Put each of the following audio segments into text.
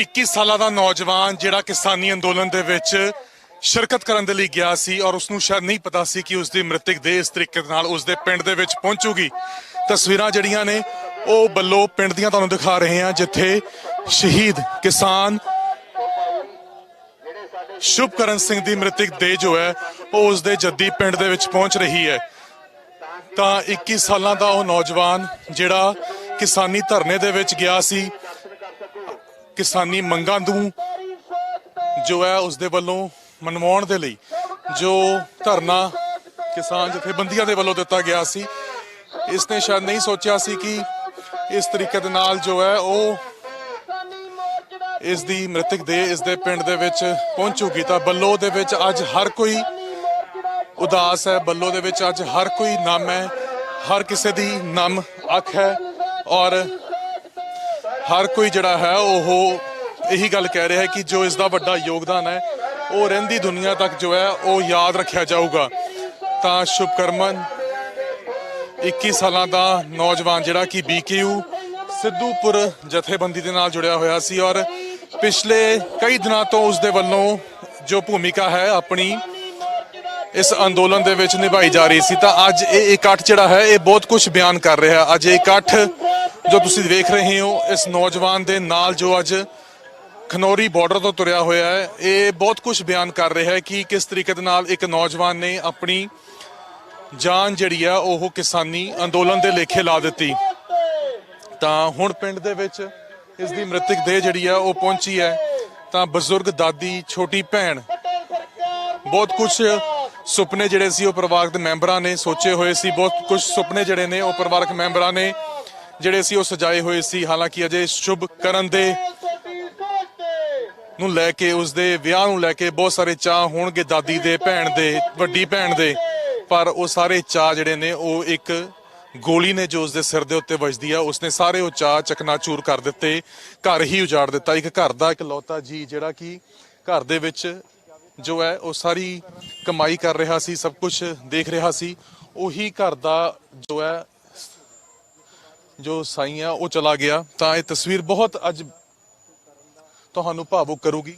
21 ਸਾਲਾਂ ਦਾ ਨੌਜਵਾਨ ਜਿਹੜਾ ਕਿਸਾਨੀ ਅੰਦੋਲਨ ਦੇ ਵਿੱਚ ਸ਼ਿਰਕਤ ਕਰਨ ਦੇ ਲਈ ਗਿਆ ਸੀ ਔਰ ਉਸ ਨੂੰ ਸ਼ਾਇਦ ਨਹੀਂ ਪਤਾ ਸੀ ਕਿ ਉਸ ਦੀ ਮ੍ਰਿਤਕ ਦੇਹ ਇਸ ਤਰੀਕੇ ਦੇ ਨਾਲ ਉਸ ਦੇ ਪਿੰਡ ਦੇ ਵਿੱਚ ਪਹੁੰਚੂਗੀ। ਤਸਵੀਰਾਂ ਜਿਹੜੀਆਂ ਨੇ, ਉਹ ਬੱਲੋ ਪਿੰਡ ਦੀਆਂ ਤੁਹਾਨੂੰ ਦਿਖਾ ਰਹੇ ਹਾਂ, ਜਿੱਥੇ ਸ਼ਹੀਦ ਕਿਸਾਨ ਸ਼ੁਭਕਰਨ ਸਿੰਘ ਦੀ ਮ੍ਰਿਤਕ ਦੇਹ ਜੋ ਹੈ, ਉਹ ਉਸ ਦੇ ਜੱਦੀ ਪਿੰਡ ਦੇ ਵਿੱਚ ਪਹੁੰਚ ਰਹੀ ਹੈ। ਤਾਂ 21 ਸਾਲਾਂ ਦਾ ਉਹ ਨੌਜਵਾਨ ਜਿਹੜਾ ਕਿਸਾਨੀ ਧਰਨੇ ਦੇ ਵਿੱਚ ਗਿਆ ਸੀ ਕਿਸਾਨੀ ਮੰਗਾਂ ਨੂੰ ਜੋ ਹੈ ਉਸ ਦੇ ਵੱਲੋਂ ਮਨਵਾਉਣ ਦੇ ਲਈ ਜੋ ਧਰਨਾ ਕਿਸਾਨ ਜਥੇਬੰਦੀਆਂ ਦੇ ਵੱਲੋਂ ਦਿੱਤਾ ਗਿਆ ਸੀ ਇਸ ਨੇ ਸ਼ਾਇਦ ਨਹੀਂ ਸੋਚਿਆ ਸੀ ਕਿ ਇਸ ਤਰੀਕੇ ਦੇ ਨਾਲ ਜੋ ਹੈ ਉਹ ਇਸ ਦੀ ਮ੍ਰਿਤਕ ਦੇ ਇਸ ਦੇ ਪਿੰਡ ਦੇ ਵਿੱਚ ਪਹੁੰਚੂਗੀ। ਤਾਂ ਬੱਲੋ ਦੇ ਵਿੱਚ ਅੱਜ ਹਰ ਕੋਈ ਉਦਾਸ ਹੈ, ਬੱਲੋ ਦੇ ਵਿੱਚ ਅੱਜ ਹਰ ਕੋਈ ਨਮ ਹੈ, ਹਰ ਕਿਸੇ ਦੀ ਨਮ ਅੱਖ ਹੈ ਔਰ ਹਰ ਕੋਈ ਜਿਹੜਾ ਹੈ ਉਹ ਇਹੀ ਗੱਲ ਕਹਿ ਰਿਹਾ ਹੈ ਕਿ ਜੋ ਇਸ ਦਾ ਵੱਡਾ ਯੋਗਦਾਨ ਹੈ, ਉਹ ਰਹਿੰਦੀ ਦੁਨੀਆ ਤੱਕ ਜੋ ਹੈ, ਉਹ ਯਾਦ ਰੱਖਿਆ ਜਾਊਗਾ। ਤਾਂ ਸ਼ੁਭਕਰਮਨ 21 ਸਾਲਾਂ ਦਾ ਨੌਜਵਾਨ ਜਿਹੜਾ ਕਿ ਬੀਕੇਯੂ ਸਿੱਧੂਪੁਰ ਜਥੇਬੰਦੀ ਦੇ ਨਾਲ ਜੁੜਿਆ ਹੋਇਆ ਸੀ ਔਰ ਪਿਛਲੇ ਕਈ ਦਿਨਾਂ ਤੋਂ ਉਸ ਦੇ ਵੱਲੋਂ ਜੋ ਭੂਮਿਕਾ ਹੈ, ਆਪਣੀ ਇਸ ਅੰਦੋਲਨ ਦੇ ਵਿੱਚ ਨਿਭਾਈ ਜਾ ਰਹੀ ਸੀ। ਤਾਂ ਅੱਜ ਇਹ ਇਕੱਠ ਜਿਹੜਾ ਹੈ, ਇਹ ਬਹੁਤ ਕੁਝ ਬਿਆਨ ਕਰ ਰਿਹਾ ਅੱਜ ਇਹ ਇਕੱਠ ਜੋ ਤੁਸੀਂ ਵੇਖ ਰਹੇ ਹੋ, ਇਸ ਨੌਜਵਾਨ ਦੇ ਨਾਲ ਜੋ ਅੱਜ ਖਨੌਰੀ ਬਾਰਡਰ ਤੋਂ ਤੁਰਿਆ ਹੋਇਆ ਹੈ, ਇਹ ਬਹੁਤ ਕੁਝ ਬਿਆਨ ਕਰ ਰਿਹਾ ਹੈ ਕਿ ਕਿਸ ਤਰੀਕੇ ਦੇ ਨਾਲ ਇੱਕ ਨੌਜਵਾਨ ਨੇ ਆਪਣੀ ਜਾਨ ਜਿਹੜੀ ਆ, ਉਹ ਕਿਸਾਨੀ ਅੰਦੋਲਨ ਦੇ ਲੇਖੇ ਲਾ ਦਿੱਤੀ। ਤਾਂ ਹੁਣ ਪਿੰਡ ਦੇ ਵਿੱਚ ਇਸ ਦੀ ਮ੍ਰਿਤਕ ਦੇਹ ਜਿਹੜੀ ਆ, ਉਹ ਪਹੁੰਚੀ ਹੈ। ਤਾਂ ਬਜ਼ੁਰਗ ਦਾਦੀ, ਛੋਟੀ ਭੈਣ, ਬਹੁਤ ਕੁਝ ਸੁਪਨੇ ਜਿਹੜੇ ਸੀ, ਉਹ ਪਰਿਵਾਰਕ ਦੇ ਮੈਂਬਰਾਂ ਨੇ ਸੋਚੇ ਹੋਏ ਸੀ। ਬਹੁਤ ਕੁਝ ਸੁਪਨੇ ਜਿਹੜੇ ਨੇ, ਉਹ ਪਰਿਵਾਰਕ ਮੈਂਬਰਾਂ ਨੇ ਜਿਹੜੇ ਸੀ ਉਹ ਸਜਾਏ ਹੋਏ ਸੀ, ਹਾਲਾਂਕਿ ਅਜੇ ਸ਼ੁਭ ਕਰਨ ਦੇ ਨੂੰ ਲੈ ਕੇ, ਉਸ ਦੇ ਵਿਆਹ ਨੂੰ ਲੈ ਕੇ ਬਹੁਤ ਸਾਰੇ ਚਾਹ ਹੋਣਗੇ ਦਾਦੀ ਦੇ, ਭੈਣ ਦੇ, ਵੱਡੀ ਭੈਣ ਦੇ। ਪਰ ਉਹ ਸਾਰੇ ਚਾਹ ਜਿਹੜੇ ਨੇ, ਉਹ ਇੱਕ ਗੋਲੀ ਨੇ ਜੋ ਉਸ ਦੇ ਸਿਰ ਦੇ ਉੱਤੇ ਵੱਜਦੀ ਆ। ਉਸਨੇ ਸਾਰੇ ਉਹ ਚਾਹ ਚਕਨਾਚੂਰ ਕਰ ਦਿੱਤੇ, ਘਰ ਹੀ ਉਜਾੜ ਦਿੱਤਾ। ਇੱਕ ਘਰ ਦਾ ਇੱਕ ਲੌਤਾ ਜੀ, ਜਿਹੜਾ ਕਿ ਘਰ ਦੇ ਵਿੱਚ ਜੋ ਹੈ, ਉਹ ਸਾਰੀ ਕਮਾਈ ਕਰ ਰਿਹਾ ਸੀ, ਸਭ ਕੁਝ ਦੇਖ ਰਿਹਾ ਸੀ। ਉਹੀ ਘਰ ਦਾ ਜੋ ਹੈ ਜੋ ਸਾਈ ਆ ਉਹ ਚਲਾ ਗਿਆ, ਤਾਂ ਇਹ ਤਸਵੀਰ ਬਹੁਤ ਅੱਜ ਤੁਹਾਨੂੰ ਭਾਵੁਕ ਕਰੂਗੀ।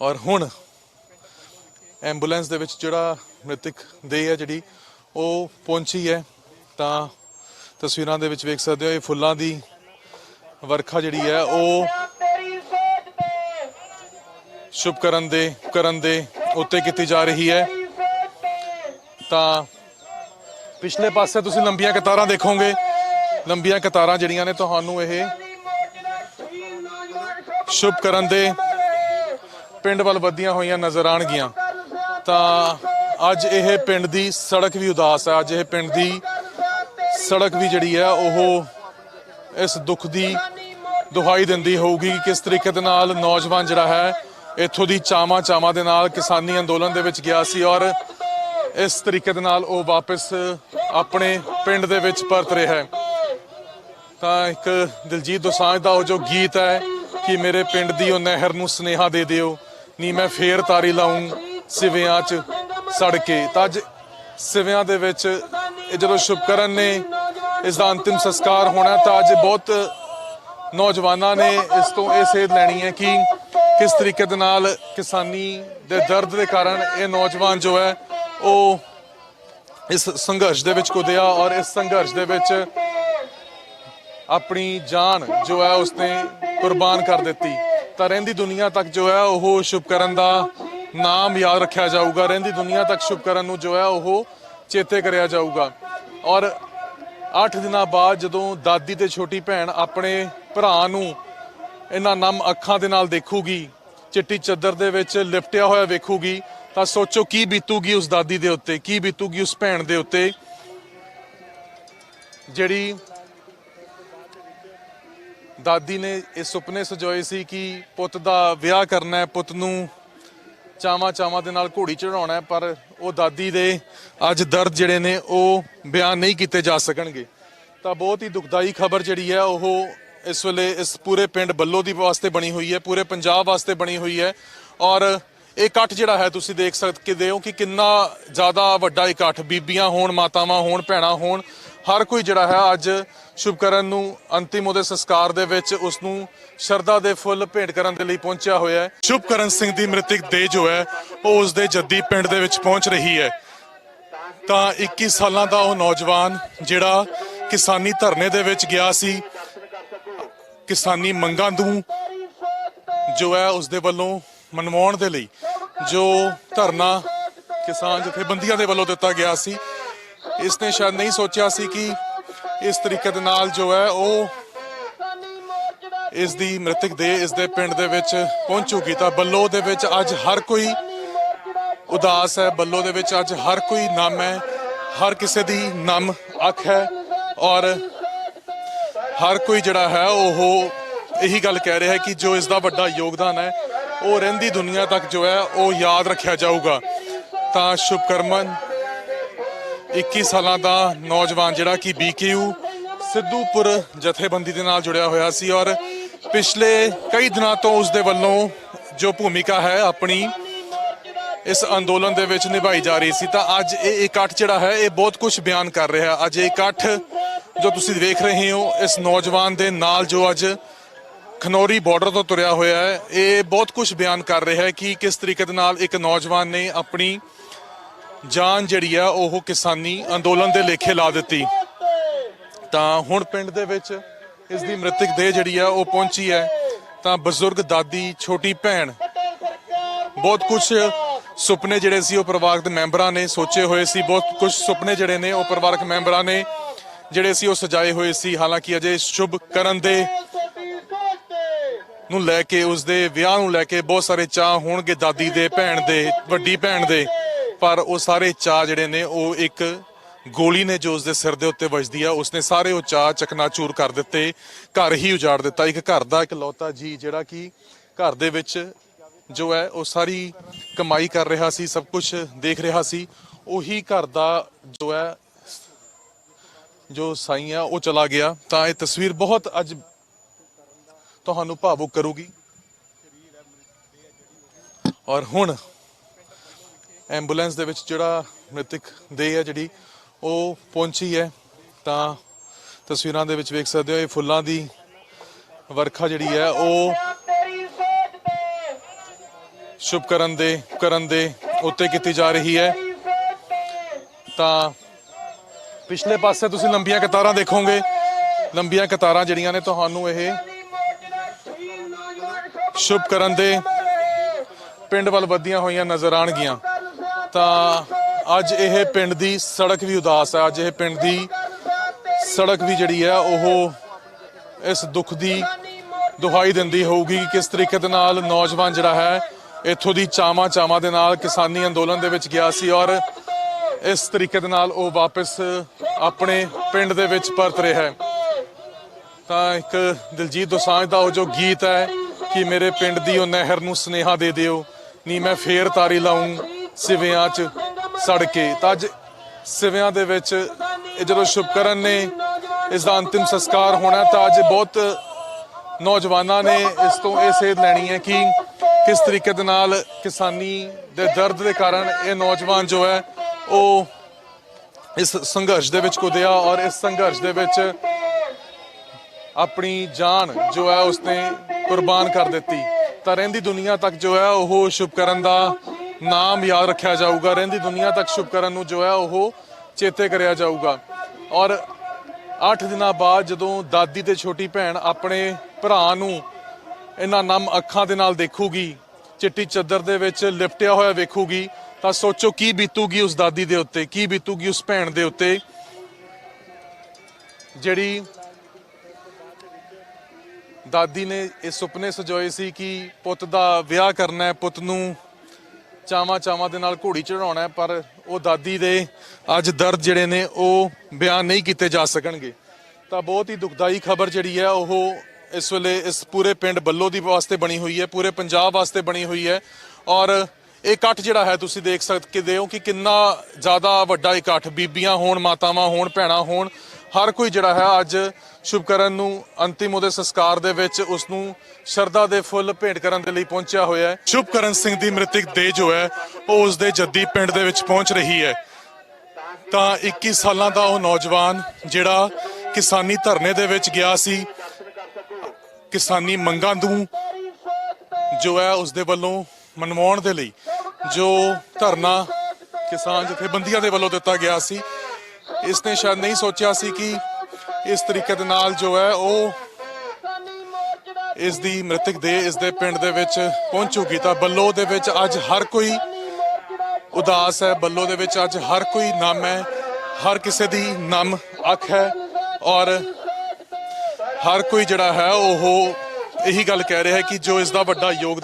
ਔਰ ਹੁਣ ਐਂਬੂਲੈਂਸ ਦੇ ਵਿੱਚ ਜਿਹੜਾ ਮ੍ਰਿਤਕ ਦੇਹ ਹੈ ਜਿਹੜੀ, ਉਹ ਪਹੁੰਚੀ ਹੈ। ਤਾਂ ਤਸਵੀਰਾਂ ਦੇ ਵਿੱਚ ਵੇਖ ਸਕਦੇ ਹੋ, ਇਹ ਫੁੱਲਾਂ ਦੀ ਵਰਖਾ ਜਿਹੜੀ ਹੈ, ਉਹ ਸ਼ੁਭ ਕਰਨ ਦੇ ਕਰਨ ਦੇ ਉੱਤੇ ਕੀਤੀ ਜਾ ਰਹੀ ਹੈ। ਤਾਂ ਪਿਛਲੇ ਪਾਸੇ ਤੁਸੀਂ ਲੰਬੀਆਂ ਕਤਾਰਾਂ ਦੇਖੋਗੇ। ਲੰਬੀਆਂ ਕਤਾਰਾਂ ਜਿਹੜੀਆਂ ਨੇ ਤੁਹਾਨੂੰ ਇਹ ਸ਼ੁਭ ਕਰਨ ਦੇ ਪਿੰਡ ਵੱਲ ਵਧੀਆਂ ਹੋਈਆਂ ਨਜ਼ਰ ਆਣਗੀਆਂ ਤਾਂ ਅੱਜ ਇਹ ਪਿੰਡ ਦੀ ਸੜਕ ਵੀ ਉਦਾਸ ਹੈ। ਅੱਜ ਇਹ ਪਿੰਡ ਦੀ ਸੜਕ ਵੀ ਜਿਹੜੀ ਹੈ, ਉਹ ਇਸ ਦੁੱਖ ਦੀ ਦੁਹਾਈ ਦਿੰਦੀ ਹੋਊਗੀ ਕਿ ਕਿਸ ਤਰੀਕੇ ਦੇ ਨਾਲ ਨੌਜਵਾਨ ਜਿਹੜਾ ਹੈ, ਇੱਥੋਂ ਦੀ ਚਾਮਾ ਚਾਮਾ ਦੇ ਨਾਲ ਕਿਸਾਨੀ ਅੰਦੋਲਨ ਦੇ ਵਿੱਚ ਗਿਆ ਸੀ ਔਰ ਇਸ ਤਰੀਕੇ ਦੇ ਨਾਲ ਉਹ ਵਾਪਸ ਆਪਣੇ ਪਿੰਡ ਦੇ ਵਿੱਚ ਪਰਤ ਰਿਹਾ ਹੈ। ਤਾਂ ਇੱਕ ਦਿਲਜੀਤ ਦੋਸਾਂਝ ਦਾ ਉਹ ਜੋ ਗੀਤ ਹੈ ਕਿ ਮੇਰੇ ਪਿੰਡ ਦੀ ਉਹ ਨਹਿਰ ਨੂੰ ਸਨੇਹਾ ਦੇ ਦਿਓ, ਨੀ ਮੈਂ ਫੇਰ ਤਾਰੀ ਲਾਉਂ ਸਿਵਿਆਂ 'ਚ ਸੜ ਕੇ। ਤਾਂ ਅੱਜ ਸਿਵਿਆਂ ਦੇ ਵਿੱਚ ਇਹ ਜਦੋਂ ਸ਼ੁਭਕਰਨ ਨੇ ਇਸ ਦਾ ਅੰਤਿਮ ਸੰਸਕਾਰ ਹੋਣਾ, ਤਾਂ ਅੱਜ ਬਹੁਤ ਨੌਜਵਾਨਾਂ ਨੇ ਇਸ ਤੋਂ ਇਹ ਸੇਧ ਲੈਣੀ ਹੈ ਕਿ ਕਿਸ ਤਰੀਕੇ ਦੇ ਨਾਲ ਕਿਸਾਨੀ ਦੇ ਦਰਦ ਦੇ ਕਾਰਨ ਇਹ ਨੌਜਵਾਨ ਜੋ ਹੈ ਉਹ ਇਸ ਸੰਘਰਸ਼ ਦੇ ਵਿੱਚ ਕੁਦਿਆ ਔਰ ਇਸ ਸੰਘਰਸ਼ ਦੇ ਵਿੱਚ ਆਪਣੀ ਜਾਨ ਜੋ ਹੈ ਉਸਨੇ ਕੁਰਬਾਨ ਕਰ ਦਿੱਤੀ ਤਾਂ ਰਹਿੰਦੀ ਦੁਨੀਆ ਤੱਕ ਜੋ ਹੈ ਉਹ ਸ਼ੁਭਕਰਨ ਦਾ ਨਾਮ ਯਾਦ ਰੱਖਿਆ ਜਾਊਗਾ ਰਹਿੰਦੀ ਦੁਨੀਆ ਤੱਕ ਸ਼ੁਭਕਰਨ ਨੂੰ ਜੋ ਹੈ ਉਹ ਚੇਤੇ ਕਰਿਆ ਜਾਊਗਾ ਔਰ 8 ਦਿਨਾਂ ਬਾਅਦ ਜਦੋਂ ਦਾਦੀ ਤੇ ਛੋਟੀ ਭੈਣ ਆਪਣੇ ਭਰਾ ਨੂੰ ਇਹਨਾਂ ਨਮ ਅੱਖਾਂ ਦੇ ਨਾਲ ਦੇਖੂਗੀ ਚਿੱਟੀ ਚਾਦਰ ਦੇ ਵਿੱਚ ਲਿਪਟਿਆ ਹੋਇਆ ਵੇਖੂਗੀ ਤਾਂ ਸੋਚੋ ਕੀ ਬੀਤੂਗੀ ਉਸ ਦਾਦੀ ਦੇ ਉੱਤੇ, ਕੀ ਬੀਤੂਗੀ ਉਸ ਭੈਣ ਦੇ ਉੱਤੇ, ਜਿਹੜੀ ਦਾਦੀ ਨੇ ਇਹ ਸੁਪਨੇ ਸਜੋਏ ਸੀ ਕਿ ਪੁੱਤ ਦਾ ਵਿਆਹ ਕਰਨਾ ਹੈ, ਪੁੱਤ ਨੂੰ ਚਾਵਾਂ ਚਾਵਾਂ ਦੇ ਨਾਲ ਘੋੜੀ ਚੜਾਉਣਾ ਹੈ, ਪਰ ਉਹ ਦਾਦੀ ਦੇ ਅੱਜ ਦਰਦ ਜਿਹੜੇ ਨੇ ਉਹ ਬਿਆਨ ਨਹੀਂ ਕੀਤੇ ਜਾ ਸਕਣਗੇ। ਤਾਂ ਬਹੁਤ ਹੀ ਦੁਖਦਾਈ ਖਬਰ ਜਿਹੜੀ ਹੈ, ਉਹ ਇਸ ਵੇਲੇ ਇਸ ਪੂਰੇ ਪਿੰਡ ਬੱਲੋ ਦੀ ਵਾਸਤੇ ਬਣੀ ਹੋਈ ਹੈ, ਪੂਰੇ ਪੰਜਾਬ ਵਾਸਤੇ ਬਣੀ ਹੋਈ ਹੈ ਔਰ ਇਹ ਇਕੱਠ ਜਿਹੜਾ ਹੈ ਤੁਸੀਂ ਦੇਖ ਸਕਦੇ ਹੋ ਕਿ ਕਿੰਨਾ ਜ਼ਿਆਦਾ ਵੱਡਾ ਇਕੱਠ, ਬੀਬੀਆਂ ਹੋਣ, ਮਾਤਾਵਾਂ ਹੋਣ, ਭੈਣਾਂ ਹੋਣ, ਹਰ ਕੋਈ ਜਿਹੜਾ ਹੈ ਅੱਜ ਸ਼ੁਭਕਰਨ ਨੂੰ ਅੰਤਿਮ ਉਹਦੇ ਸੰਸਕਾਰ ਦੇ ਵਿੱਚ ਉਸ ਨੂੰ ਸ਼ਰਧਾ ਦੇ ਫੁੱਲ ਭੇਟ ਕਰਨ ਦੇ ਲਈ ਪਹੁੰਚਿਆ ਹੋਇਆ ਹੈ। ਸ਼ੁਭਕਰਨ ਸਿੰਘ ਦੀ ਮ੍ਰਿਤਕ ਦੇਹ ਜੋ ਹੈ, ਉਹ ਉਸ ਦੇ ਜੱਦੀ ਪਿੰਡ ਦੇ ਵਿੱਚ ਪਹੁੰਚ ਰਹੀ ਹੈ। ਤਾਂ 21 ਸਾਲਾਂ ਦਾ ਉਹ ਨੌਜਵਾਨ ਜਿਹੜਾ ਕਿਸਾਨੀ ਧਰਨੇ ਦੇ ਵਿੱਚ ਗਿਆ ਸੀ, ਕਿਸਾਨੀ ਮੰਗਾਂ ਨੂੰ ਜੋ ਹੈ ਉਸ ਦੇ ਵੱਲੋਂ ਮਨਵਾਉਣ ਦੇ ਲਈ ਜੋ ਧਰਨਾ ਕਿਸਾਨ ਜਥੇਬੰਦੀਆਂ ਦੇ ਵੱਲੋਂ ਦਿੱਤਾ ਗਿਆ ਸੀ। ਇਸ ਨੇ ਸ਼ਾਇਦ ਨਹੀਂ ਸੋਚਿਆ ਸੀ ਕਿ ਇਸ ਤਰੀਕੇ ਦੇ ਨਾਲ ਜੋ ਹੈ ਉਹ ਇਸ ਦੀ ਮ੍ਰਿਤਕ ਦੇ ਇਸ ਦੇ ਪਿੰਡ ਦੇ ਵਿੱਚ ਪਹੁੰਚੂਗੀ ਤਾਂ ਬੱਲੋ ਦੇ ਵਿੱਚ ਅੱਜ ਹਰ ਕੋਈ ਉਦਾਸ ਹੈ। ਬੱਲੋ ਦੇ ਵਿੱਚ ਅੱਜ ਹਰ ਕੋਈ ਨਮ ਹੈ। ਹਰ ਕਿਸੇ ਦੀ ਨਮ ਅੱਖ ਹੈ ਔਰ ਹਰ ਕੋਈ ਜਿਹੜਾ ਹੈ ਉਹ ਇਹੀ ਗੱਲ ਕਹਿ ਰਿਹਾ ਹੈ ਕਿ ਜੋ ਇਸ ਦਾ ਵੱਡਾ ਯੋਗਦਾਨ ਹੈ ਉਹ ਰਹਿੰਦੀ ਦੁਨੀਆ ਤੱਕ ਜੋ ਹੈ, ਉਹ ਯਾਦ ਰੱਖਿਆ ਜਾਊਗਾ। ਤਾਂ ਸ਼ੁਭਕਰਮਨ 21 ਸਾਲਾਂ ਦਾ ਨੌਜਵਾਨ ਜਿਹੜਾ ਕਿ ਬੀਕੇਯੂ ਸਿੱਧੂਪੁਰ ਜਥੇਬੰਦੀ ਦੇ ਨਾਲ ਜੁੜਿਆ ਹੋਇਆ ਸੀ ਔਰ ਪਿਛਲੇ ਕਈ ਦਿਨਾਂ ਤੋਂ ਉਸ ਦੇ ਵੱਲੋਂ ਜੋ ਭੂਮਿਕਾ ਹੈ, ਆਪਣੀ ਇਸ ਅੰਦੋਲਨ ਦੇ ਵਿੱਚ ਨਿਭਾਈ ਜਾ ਰਹੀ ਸੀ। ਤਾਂ ਅੱਜ ਇਹ ਇਕੱਠ ਜਿਹੜਾ ਹੈ, ਇਹ ਬਹੁਤ ਕੁਝ ਬਿਆਨ ਕਰ ਰਿਹਾ। ਅੱਜ ਇਹ ਇਕੱਠ ਜੋ ਤੁਸੀਂ ਦੇਖ ਰਹੇ ਹੋ, ਇਸ ਨੌਜਵਾਨ ਦੇ ਨਾਲ ਜੋ ਅੱਜ ਖਨੌਰੀ ਬਾਰਡਰ ਤੋਂ ਤੁਰਿਆ ਹੋਇਆ ਹੈ। ਇਹ ਬਹੁਤ ਕੁਝ ਬਿਆਨ ਕਰ ਰਿਹਾ ਹੈ ਕਿ ਕਿਸ ਤਰੀਕੇ ਦੇ ਨਾਲ ਇੱਕ ਨੌਜਵਾਨ ਨੇ ਆਪਣੀ ਜਾਨ ਜਿਹੜੀ ਆ, ਉਹ ਕਿਸਾਨੀ ਅੰਦੋਲਨ ਦੇ ਲੇਖੇ ਲਾ ਦਿੱਤੀ। ਤਾਂ ਹੁਣ ਪਿੰਡ ਦੇ ਵਿੱਚ ਇਸ ਦੀ ਮ੍ਰਿਤਕ ਦੇਹ ਜਿਹੜੀ ਆ, ਉਹ ਪਹੁੰਚੀ ਹੈ। ਤਾਂ ਬਜ਼ੁਰਗ, ਦਾਦੀ, ਛੋਟੀ ਭੈਣ, ਬਹੁਤ ਕੁਝ ਸੁਪਨੇ ਜਿਹੜੇ ਸੀ, ਉਹ ਪਰਿਵਾਰਕ ਦੇ ਮੈਂਬਰਾਂ ਨੇ ਸੋਚੇ ਹੋਏ ਸੀ। ਬਹੁਤ ਕੁਝ ਸੁਪਨੇ ਜਿਹੜੇ ਨੇ, ਉਹ ਪਰਿਵਾਰਕ ਮੈਂਬਰਾਂ ਨੇ ਜਿਹੜੇ ਸੀ, ਉਹ ਸਜਾਏ ਹੋਏ ਸੀ। ਹਾਲਾਂਕਿ ਅਜੇ ਸ਼ੁਭ ਕਰਨ ਦੇ ਨੂੰ ਲੈ ਕੇ ਉਸ ਦੇ ਵਿਆਹ ਨੂੰ ਲੈ ਕੇ ਬਹੁਤ ਸਾਰੇ ਚਾਹ ਹੋਣਗੇ ਦਾਦੀ ਦੇ, ਭੈਣ ਦੇ, ਵੱਡੀ ਭੈਣ ਦੇ। ਪਰ ਉਹ ਸਾਰੇ ਚਾਹ ਜਿਹੜੇ ਨੇ, ਉਹ ਇੱਕ ਗੋਲੀ ਨੇ ਜੋ ਉਸ ਦੇ ਸਿਰ ਦੇ ਉੱਤੇ ਵੱਜਦੀ ਆ। ਉਸਨੇ ਸਾਰੇ ਉਹ ਚਾਹ ਚਕਨਾਚੂਰ ਕਰ ਦਿੱਤੇ, ਘਰ ਹੀ ਉਜਾੜ ਦਿੱਤਾ। ਇੱਕ ਘਰ ਦਾ ਇੱਕ ਲੌਤਾ ਜੀ ਜਿਹੜਾ ਕਿ ਘਰ ਦੇ ਵਿੱਚ ਜੋ ਹੈ, ਉਹ ਸਾਰੀ ਕਮਾਈ ਕਰ ਰਿਹਾ ਸੀ, ਸਭ ਕੁਝ ਦੇਖ ਰਿਹਾ ਸੀ। ਉਹੀ ਘਰ ਦਾ ਜੋ ਹੈ, ਜੋ ਸਾਈਂ ਆ, ਉਹ ਚਲਾ ਗਿਆ। ਤਾਂ ਇਹ ਤਸਵੀਰ ਬਹੁਤ ਅੱਜ ਤੁਹਾਨੂੰ ਭਾਵੁਕ ਕਰੂਗੀ। ਔਰ ਹੁਣ ਐਂਬੂਲੈਂਸ ਦੇ ਵਿੱਚ ਜਿਹੜਾ ਮ੍ਰਿਤਕ ਦੇਹ ਹੈ ਜਿਹੜੀ, ਉਹ ਪਹੁੰਚੀ ਹੈ। ਤਾਂ ਤਸਵੀਰਾਂ ਦੇ ਵਿੱਚ ਵੇਖ ਸਕਦੇ ਹੋ, ਇਹ ਫੁੱਲਾਂ ਦੀ ਵਰਖਾ ਜਿਹੜੀ ਹੈ, ਉਹ ਸ਼ੁਭ ਕਰਨ ਦੇ ਕਰਨ ਦੇ ਉੱਤੇ ਕੀਤੀ ਜਾ ਰਹੀ ਹੈ। ਤਾਂ ਪਿਛਲੇ ਪਾਸੇ ਤੁਸੀਂ ਲੰਬੀਆਂ ਕਤਾਰਾਂ ਦੇਖੋਗੇ। ਲੰਬੀਆਂ ਕਤਾਰਾਂ ਜਿਹੜੀਆਂ ਨੇ ਤੁਹਾਨੂੰ ਇਹ ਸ਼ੁਭ ਕਰਨ ਦੇ ਪਿੰਡ ਵੱਲ ਵਧੀਆਂ ਹੋਈਆਂ ਨਜ਼ਰ ਆਣਗੀਆਂ। ਤਾਂ ਅੱਜ ਇਹ ਪਿੰਡ ਦੀ ਸੜਕ ਵੀ ਉਦਾਸ ਹੈ। ਅੱਜ ਇਹ ਪਿੰਡ ਦੀ ਸੜਕ ਵੀ ਜਿਹੜੀ ਹੈ, ਉਹ ਇਸ ਦੁੱਖ ਦੀ ਦੁਹਾਈ ਦਿੰਦੀ ਹੋਊਗੀ ਕਿ ਕਿਸ ਤਰੀਕੇ ਦੇ ਨਾਲ ਨੌਜਵਾਨ ਜਿਹੜਾ ਹੈ, ਇੱਥੋਂ ਦੀ ਚਾਵਾਂ ਚਾਵਾਂ ਦੇ ਨਾਲ ਕਿਸਾਨੀ ਅੰਦੋਲਨ ਦੇ ਵਿੱਚ ਗਿਆ ਸੀ ਔਰ ਇਸ ਤਰੀਕੇ ਦੇ ਨਾਲ ਉਹ ਵਾਪਸ ਆਪਣੇ ਪਿੰਡ ਦੇ ਵਿੱਚ ਪਰਤ ਰਿਹਾ ਹੈ। ਤਾਂ ਇੱਕ ਦਿਲਜੀਤ ਦੋਸਾਂਝ ਦਾ ਉਹ ਜੋ ਗੀਤ ਹੈ ਕਿ ਮੇਰੇ ਪਿੰਡ ਦੀ ਉਹ ਨਹਿਰ ਨੂੰ ਸਨੇਹਾ ਦੇ ਦਿਓ। ਨਹੀਂ ਮੈਂ ਫੇਰ ਤਾਰੀ ਲਾਉਂ ਸਿਵਿਆਂ 'ਚ ਸੜ ਕੇ। ਤਾਂ ਅੱਜ ਸਿਵਿਆਂ ਦੇ ਵਿੱਚ ਇਹ ਜਦੋਂ ਸ਼ੁਭਕਰਨ ਨੇ ਇਸ ਦਾ ਅੰਤਿਮ ਸੰਸਕਾਰ ਹੋਣਾ, ਤਾਂ ਅੱਜ ਬਹੁਤ ਨੌਜਵਾਨਾਂ ਨੇ ਇਸ ਤੋਂ ਇਹ ਸੇਧ ਲੈਣੀ ਹੈ ਕਿ ਕਿਸ ਤਰੀਕੇ ਦੇ ਨਾਲ ਕਿਸਾਨੀ ਦੇ ਦਰਦ ਦੇ ਕਾਰਨ ਇਹ ਨੌਜਵਾਨ ਜੋ ਹੈ, ਉਹ ਇਸ ਸੰਘਰਸ਼ ਦੇ ਵਿੱਚ ਕੁਦਿਆ ਔਰ ਇਸ ਸੰਘਰਸ਼ ਦੇ ਵਿੱਚ ਆਪਣੀ ਜਾਨ ਜੋ ਹੈ ਉਸਨੇ ਕੁਰਬਾਨ ਕਰ ਦਿੱਤੀ। ਤਾਂ ਰਹਿੰਦੀ ਦੁਨੀਆ ਤੱਕ ਜੋ ਹੈ ਉਹ ਸ਼ੁਭਕਰਨ ਦਾ ਨਾਮ ਯਾਦ ਰੱਖਿਆ ਜਾਊਗਾ। ਰਹਿੰਦੀ ਦੁਨੀਆ ਤੱਕ ਸ਼ੁਭਕਰਨ ਨੂੰ ਜੋ ਹੈ ਉਹ ਚੇਤੇ ਕਰਿਆ ਜਾਊਗਾ। ਔਰ 8 ਦਿਨਾਂ ਬਾਅਦ ਜਦੋਂ ਦਾਦੀ ਤੇ ਛੋਟੀ ਭੈਣ ਆਪਣੇ ਭਰਾ ਨੂੰ ਇਹਨਾਂ ਨਮ ਅੱਖਾਂ ਦੇ ਨਾਲ ਦੇਖੂਗੀ, ਚਿੱਟੀ ਚਾਦਰ ਦੇ ਵਿੱਚ ਲਿਪਟਿਆ ਹੋਇਆ ਵੇਖੂਗੀ, ਤਾਂ ਸੋਚੋ ਕੀ ਬੀਤੂਗੀ ਉਸ ਦਾਦੀ ਦੇ ਉੱਤੇ, ਕੀ ਬੀਤੂਗੀ ਉਸ ਭੈਣ ਦੇ ਉੱਤੇ। ਜਿਹੜੀ ਦਾਦੀ ਨੇ ਇਹ ਸੁਪਨੇ ਸਜੋਏ ਸੀ ਕਿ ਪੁੱਤ ਦਾ ਵਿਆਹ ਕਰਨਾ ਹੈ, ਪੁੱਤ ਨੂੰ ਚਾਵਾਂ ਚਾਵਾਂ ਦੇ ਨਾਲ ਘੋੜੀ ਚੜਾਉਣਾ ਹੈ, ਪਰ ਉਹ ਦਾਦੀ ਦੇ ਅੱਜ ਦਰਦ ਜਿਹੜੇ ਨੇ ਉਹ ਬਿਆਨ ਨਹੀਂ ਕੀਤੇ ਜਾ ਸਕਣਗੇ। ਤਾਂ ਬਹੁਤ ਹੀ ਦੁਖਦਾਈ ਖਬਰ ਜਿਹੜੀ ਹੈ, ਉਹ ਇਸ ਵੇਲੇ ਇਸ ਪੂਰੇ ਪਿੰਡ ਬੱਲੋ ਦੀ ਵਾਸਤੇ ਬਣੀ ਹੋਈ ਹੈ, ਪੂਰੇ ਪੰਜਾਬ ਵਾਸਤੇ ਬਣੀ ਹੋਈ ਹੈ। ਔਰ ਇਹ ਇਕੱਠ ਜਿਹੜਾ ਹੈ, ਤੁਸੀਂ ਦੇਖ ਸਕਦੇ ਹੋ ਕਿ ਕਿੰਨਾ ਜ਼ਿਆਦਾ ਵੱਡਾ ਇਕੱਠ, ਬੀਬੀਆਂ ਹੋਣ, ਮਾਤਾਵਾਂ ਹੋਣ, ਭੈਣਾਂ ਹੋਣ, ਹਰ ਕੋਈ ਜਿਹੜਾ ਹੈ ਅੱਜ ਸ਼ੁਭਕਰਨ ਨੂੰ, ਅੰਤਿਮ ਉਹਦੇ ਸੰਸਕਾਰ ਦੇ ਵਿੱਚ ਉਸ ਨੂੰ ਸ਼ਰਧਾ ਦੇ ਫੁੱਲ ਭੇਟ ਕਰਨ ਦੇ ਲਈ ਪਹੁੰਚਿਆ ਹੋਇਆ ਹੈ। ਸ਼ੁਭਕਰਨ ਸਿੰਘ ਦੀ ਮ੍ਰਿਤਕ ਦੇਹ ਜੋ ਹੈ, ਉਹ ਉਸ ਦੇ ਜੱਦੀ ਪਿੰਡ ਦੇ ਵਿੱਚ ਪਹੁੰਚ ਰਹੀ ਹੈ। ਤਾਂ 21 ਸਾਲਾਂ ਦਾ ਉਹ ਨੌਜਵਾਨ ਜਿਹੜਾ ਕਿਸਾਨੀ ਧਰਨੇ ਦੇ ਵਿੱਚ ਗਿਆ ਸੀ, ਕਿਸਾਨੀ ਮੰਗਾਂ ਨੂੰ ਜੋ ਹੈ ਉਸ ਦੇ ਵੱਲੋਂ ਮਨਵਾਉਣ ਦੇ ਲਈ, ਜੋ ਧਰਨਾ ਕਿਸਾਨ ਜਥੇਬੰਦੀਆਂ ਦੇ ਵੱਲੋਂ ਦਿੱਤਾ ਗਿਆ ਸੀ। ਇਸ ਨੇ ਸ਼ਾਇਦ ਨਹੀਂ ਸੋਚਿਆ ਸੀ ਕਿ ਇਸ ਤਰੀਕੇ ਦੇ ਨਾਲ ਜੋ ਹੈ ਉਹ ਇਸ ਦੀ ਮ੍ਰਿਤਕ ਦੇ ਇਸ ਦੇ ਪਿੰਡ ਦੇ ਵਿੱਚ ਪਹੁੰਚੂਗੀ। ਤਾਂ ਬੱਲੋ ਦੇ ਵਿੱਚ ਅੱਜ ਹਰ ਕੋਈ ਉਦਾਸ ਹੈ। ਬੱਲੋ ਦੇ ਵਿੱਚ ਅੱਜ ਹਰ ਕੋਈ ਨਮ ਹੈ। ਹਰ ਕਿਸੇ ਦੀ ਨਮ ਅੱਖ ਹੈ ਔਰ ਹਰ ਕੋਈ ਜਿਹੜਾ ਹੈ ਉਹ ਇਹੀ ਗੱਲ ਕਹਿ ਰਿਹਾ ਹੈ ਕਿ ਜੋ ਇਸ ਦਾ ਵੱਡਾ ਯੋਗਦਾਨ